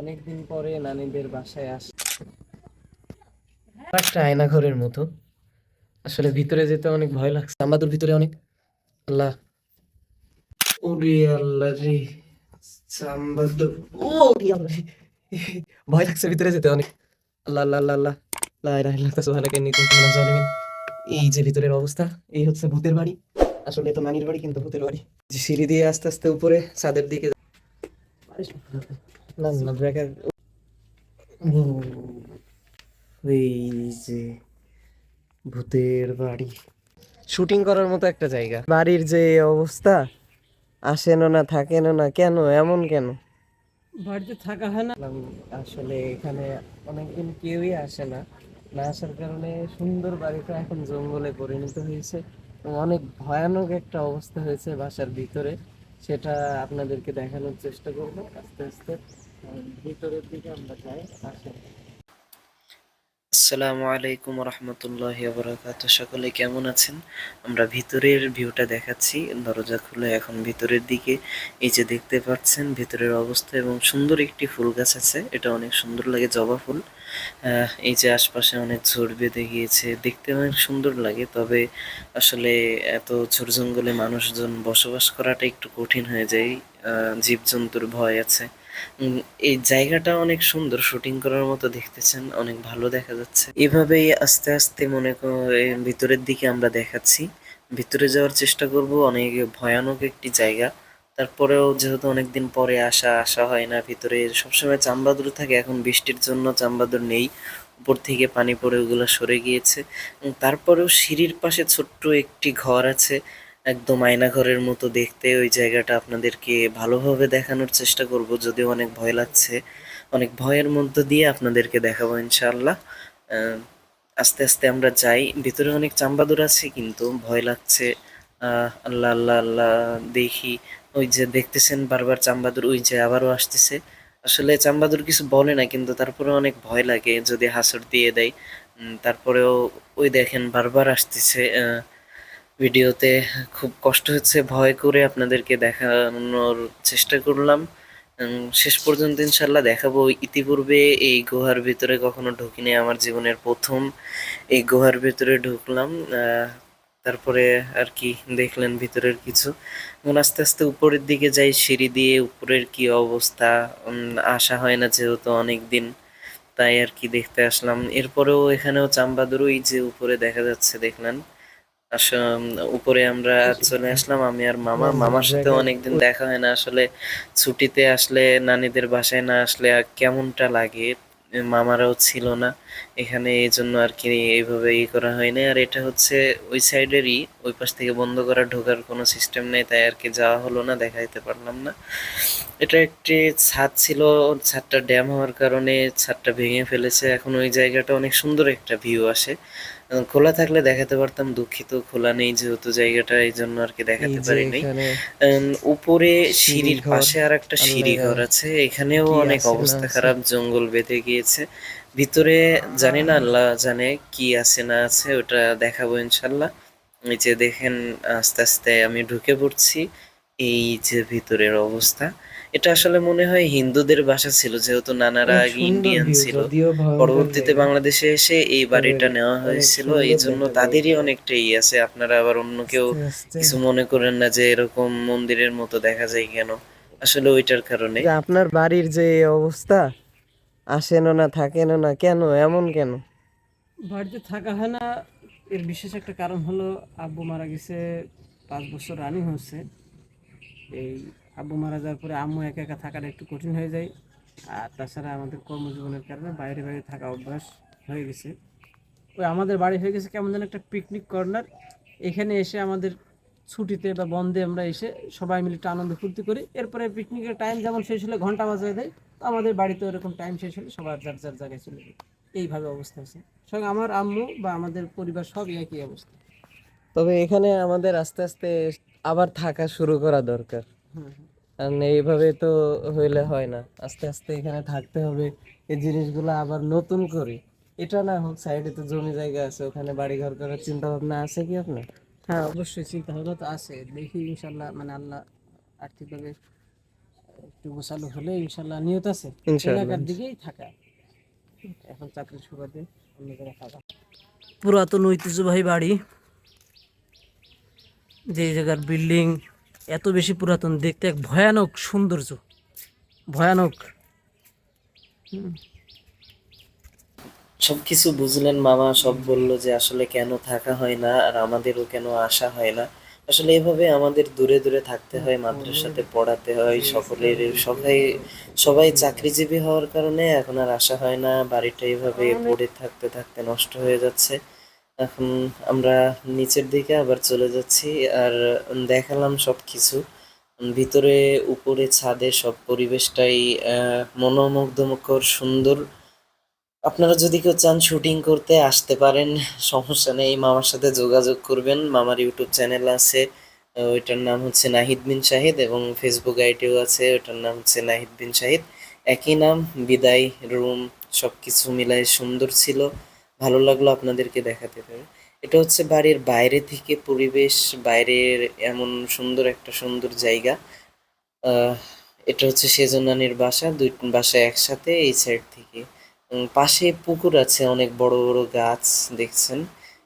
অনেকদিন পরে নানিদের বাসায় আসে একটা আয়না ঘরের মতো। আসলে ভিতরে যেতে অনেক ভয় লাগছে। আমাদের ভিতরে অনেক আল্লাহ। ওরে আল্লাহ রে ভয় লাগছে ভিতরে যেতে অনেক। আল্লাহ আল্লাহ আল্লাহ এই যে ভিতরের অবস্থা, এই হচ্ছে ভূতের বাড়ি। আসলে তো নানির বাড়ি, কিন্তু ভূতের বাড়ি। সিঁড়ি দিয়ে আস্তে আস্তে উপরে, ছাদের দিকে না না ব্রেকার এই যে ভূতের বাড়ি। শুটিং করার মতো একটা জায়গা। বাড়ির যে অবস্থা আসেনও না থাকেনও না কেন এমন কেন? বাড়িতে থাকা হয় না। আসলে এখানে অনেকদিন কেউই আসে না। না আসার কারণে সুন্দর বাড়িটা এখন জঙ্গলে পরিণত হয়েছে। এবং অনেক ভয়ানক একটা অবস্থা হয়েছে বাসার ভিতরে। সেটা আপনাদেরকে দেখানোর চেষ্টা করব। আস্তে আস্তে। ভিতরের দিকে আমরা যাই আসেন আসসালামু আলাইকুম রহমতুল্লাহ বরাকাত সকলে কেমন আছেন? আমরা ভিতরের ভিউটা দেখাচ্ছি, দরজা খুলে এখন ভিতরের দিকে। এই যে দেখতে পাচ্ছেন, ভিতরের অবস্থা এবং সুন্দর একটি ফুল গাছ আছে। এটা অনেক সুন্দর লাগে, জবা ফুল। এই যে আশপাশে অনেক ঝোড় বেঁধে গিয়েছে, দেখতে অনেক সুন্দর লাগে। তবে আসলে এত ঝোড় জঙ্গলে মানুষজন বসবাস করাটা একটু কঠিন হয়ে যায়। জীবজন্তুর ভয় আছে। এই জায়গাটা অনেক সুন্দর। শুটিং করার মতো দেখতেছেন, অনেক ভালো দেখা যাচ্ছে। এভাবেই আস্তে আস্তে মনে ভিতরের দিকে আমরা দেখাচ্ছি। ভিতরে যাওয়ার চেষ্টা করব, অনেক ভয়ানক একটি জায়গা। তারপরেও যেহেতু অনেকদিন পরে আসা আসা হয় না ভিতরে, সবসময় চাম্বাদুর থাকে, এখন বৃষ্টির জন্য চাম্বাদুর নেই। উপর থেকে পানি পড়ে ওগুলো সরে গিয়েছে। তারপরেও সিঁড়ির পাশে ছোট্ট একটি ঘর আছে। একদম আয়না ঘরের মতো দেখতে ওই জায়গাটা আপনাদেরকে ভালোভাবে দেখানোর চেষ্টা করব যদিও অনেক ভয় লাগছে। অনেক ভয়ের মধ্য দিয়ে আপনাদেরকে দেখাবো ইনশাআল্লাহ। আহ, আস্তে আস্তে আমরা যাই। ভিতরে অনেক চাম্বাদুর আছে কিন্তু ভয় লাগছে। আল্লাহ আল্লাহ আল্লাহ দেখি। ওই যে দেখতেছেন বারবার চাম্বাদুর ওই যে আবারও আসতেছে। আসলে চাম্বাদুর কিছু বলে না কিন্তু তারপরে অনেক ভয় লাগে যদি হাসর দিয়ে দেয়। তারপরেও ওই দেখেন বারবার আসতেছে। ভিডিওতে খুব কষ্ট হচ্ছে, ভয় করে আপনাদেরকে দেখানোর চেষ্টা করলাম। শেষ পর্যন্ত ইনশাল্লাহ দেখাবো। ইতিপূর্বে এই গুহার ভিতরে কখনো ঢুকিনি, আমার জীবনের প্রথম এই গুহার ভিতরে ঢুকলাম। তারপরে আর কি দেখলেন ভিতরের কিছু। এখন আস্তে আস্তে উপরের দিকে যাই, সিঁড়ি দিয়ে উপরের কি অবস্থা? আসা হয় না যেহেতু অনেক দিন তাই আর কি দেখতে আসলাম। এরপরেও এখানেও চাম্বাদুর ওই যে উপরে দেখা যাচ্ছে, দেখলেন। উপরে আমরা চলে আসলাম আমি আর মামা। মামার সাথে অনেকদিন দেখা হয় না আসলে ছুটিতে আসলে নানিদের বাসায় না আসলে আর কেমনটা লাগে মামারাও ছিল না। এখানে এই জন্য আর কি এইভাবে ই করা হয়নি আর এটা হচ্ছে ওই সাইডেরই ওই পাশ থেকে বন্ধ করা ঢোকার কোনো সিস্টেম নেই তাই আর কি যাওয়া হলো না দেখাইতে পারলাম না। এটা একটি ছাদ ছিল ছাদটা ড্যাম হওয়ার কারণে ছাদটা ভেঙে ফেলেছে। এখন ওই জায়গাটা অনেক সুন্দর একটা ভিউ আসে। খোলা থাকলে দেখাতে পারতাম দুঃখিত খোলা নেই যেহেতু জায়গাটা এই জন্য আর কি দেখাতে পারিনি। উপরে সিঁড়ির পাশে আর একটা সিঁড়ি ঘর আছে এখানেও অনেক অবস্থা খারাপ জঙ্গল বেঁধে গিয়েছে। ভিতরে জানি না আল্লাহ জানে কি আছে না আছে ওটা দেখাবো ইনশাল্লাহ। এই যে দেখেন আস্তে আস্তে আমি ঢুকে পড়ছি এই যে ভিতরের অবস্থা। এটা আসলে মনে হয় হিন্দুদের বাসা ছিল যেহেতু নানারা আগে ইন্ডিয়ান ছিল। পরবর্তীতে বাংলাদেশে এসে এই বাড়িটা নেওয়া হয়েছিল এই জন্য তাদেরই অনেকটা ই আছে। আপনারা আবার অন্য কেউ। কিছু মনে করেন না যে এরকম মন্দিরের মতো দেখা যায় কেন? আসলে ওইটার কারণে। আপনার বাড়ির যে অবস্থা আসেনও না, থাকেনও না, কেন, এমন কেন? বাড়িতে থাকা হয় না। এর বিশেষ একটা কারণ হলো, আব্বু মারা গেছে পাঁচ বছর রানিং হচ্ছে এই আব্বু মারা যাওয়ার পরে আম্মু একা একা থাকাটা একটু কঠিন হয়ে যায়। আর তাছাড়া আমাদের কর্মজীবনের কারণে বাইরে বাইরে থাকা অভ্যাস হয়ে গেছে। ওই আমাদের বাড়ি হয়ে গেছে কেমন যেন একটা পিকনিক কর্নার এখানে এসে আমাদের ছুটিতে বা বন্ধে আমরা এসে সবাই মিলে একটু আনন্দ ফুর্তি করি। এরপরে পিকনিকের টাইম যেমন শেষ হলে ঘণ্টা বাজায় দেয়। তো আমাদের বাড়িতে ওরকম টাইম শেষ হলে সবার যার যার জায়গায় চলে যায়। এইভাবে অবস্থা আছে সঙ্গে আমার আম্মু বা আমাদের পরিবার সব একই অবস্থা। তবে এখানে আমাদের আস্তে আস্তে আবার থাকা শুরু করা দরকার। কারণ এইভাবে তো হইলে হয় না। আস্তে আস্তে এখানে থাকতে হবে এই জিনিসগুলো আবার নতুন করে। এটা না হোক সাইডে তো জমি জায়গা আছে ওখানে বাড়ি ঘর করার চিন্তা ভাবনা আছে কি আপনার? হ্যাঁ অবশ্যই চিন্তা ভাবনা তো আছে। দেখি ইনশাল্লাহ মানে আল্লাহ আর্থিকভাবে একটু গোছালো হলে ইনশাল্লাহ নিয়ত আছে। এলাকার দিকেই থাকা। এখন চাকরির সুবাদে অন্য জায়গায় থাকা। পুরাতন ঐতিহ্যবাহী বাড়ি। যে জায়গার বিল্ডিং এত বেশি পুরাতন দেখতে এক ভয়ানক সৌন্দর্য। ভয়ানক। সবকিছু বুঝলেন মামা সব বলল যে আসলে কেন থাকা হয় না আর আমাদেরও কেন আসা হয় না। আসলে এভাবে আমাদের দূরে দূরে থাকতে হয় মাদ্রাসাতে পড়াতে হয় সকলের সবাই সবাই চাকরিজীবী হওয়ার কারণে এখন আর আসা হয় না বাড়িটা এভাবে পড়ে থাকতে থাকতে নষ্ট হয়ে যাচ্ছে। এখন আমরা নিচের দিকে আবার চলে যাচ্ছি আর দেখালাম সব কিছু ভিতরে উপরে ছাদে সব পরিবেশটাই আহ, মনোমুগ্ধকর সুন্দর আপনারা যদি কেউ চান শুটিং করতে আসতে পারেন, সমস্যা নেই, মামার সাথে যোগাযোগ করবেন। মামার ইউটিউব চ্যানেল আছে, ওইটার নাম হচ্ছে নাহিদ বিন শাহিদ এবং ফেসবুক আইডিও আছে, ওইটার নাম হচ্ছে নাহিদ বিন শাহিদ। একই নাম, বিদায় রুম সব কিছু মিলাই সুন্দর ছিল। ভালো লাগল আপনাদেরকে দেখাতে। পেরে এটা হচ্ছে বাড়ির বাইরে থেকে পরিবেশ, বাইরের এমন সুন্দর একটা সুন্দর জায়গা। এটা হচ্ছে সেজনানির বাসা, দুই বাসা একসাথে এই সাইড থেকে। পাশে পুকুর আছে, অনেক বড় বড় গাছ দেখছেন।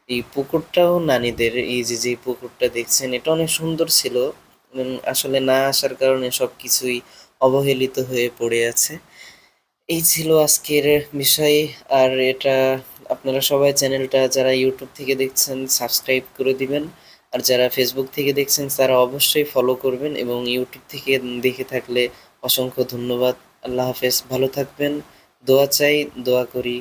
এই পুকুরটাও নানীদের, এই যে যে পুকুরটা দেখছেন, এটা অনেক সুন্দর ছিল। আসলে না আসার কারণে সব কিছুই অবহেলিত হয়ে পড়ে আছে। এই ছিল আজকের বিষয়। আর এটা আপনারা সবাই চ্যানেলটা যারা ইউটিউব থেকে দেখছেন, সাবস্ক্রাইব করে দিবেন। আর যারা ফেসবুক থেকে দেখছেন, তারা অবশ্যই ফলো করবেন এবং ইউটিউব থেকে দেখে থাকলে অসংখ্য ধন্যবাদ। আল্লাহ হাফেজ, ভালো থাকবেন। দোয়া চাই দোয়া করি।